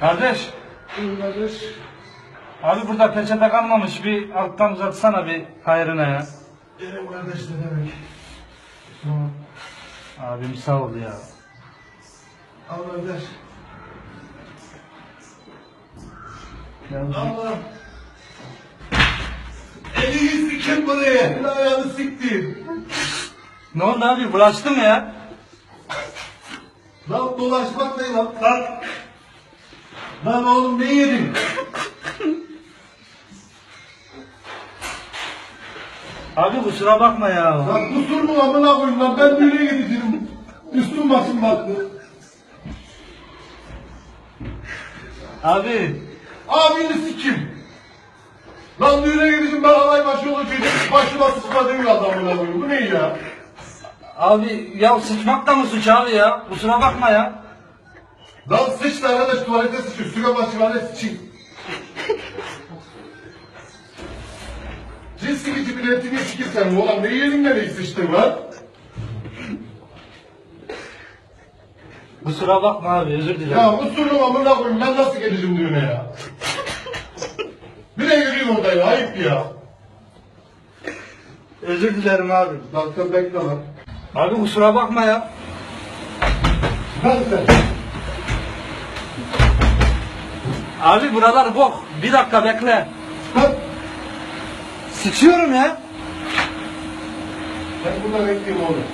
Kardeş, kardeş. abi burada peçete kalmamış. Bir alttan uzatsana bir hayrına ya. Kerem kardeş ne demek? Tamam. Abim sağ ol ya. Al kardeş. Allah. Elini sikin buraya. El ayağını siktir. Ne oldu abi? Bulaştı mı ya? Lan dolaşmak ne lan? Lan. Lan oğlum ne yedin? Abi kusura bakma ya. Lan kusur mu amına koyayım lan ben düğüne gideceğim. Üstüm başım baktı. Abi, Abini sikim. Lan düğüne gideceğim ben alay başı olacağım. Başıma sıçma demiyor adam buna koyayım. Bu ne ya? abi ya sıçmak da mı suç abi ya? Kusura bakma ya. Lan sıç da arkadaş tuvalete sıç. Üstüne başıma sıçayım. Cins sikici biletini sikirsen oğlum ne yedin de ne sıçtın lan? Kusura bakma abi, özür dilerim. Ya bu surnum amına koyayım ben nasıl geleceğim düğüne ya? Bir de yürüyeyim orada ya ayıp ya. Özür dilerim abi. Lan sen bekle lan. Abi kusura bakma ya. Ben sen. Abi buralar bok. Bir dakika bekle. Lan. Sıçıyorum ya. Ben burada bekleyeyim oğlum.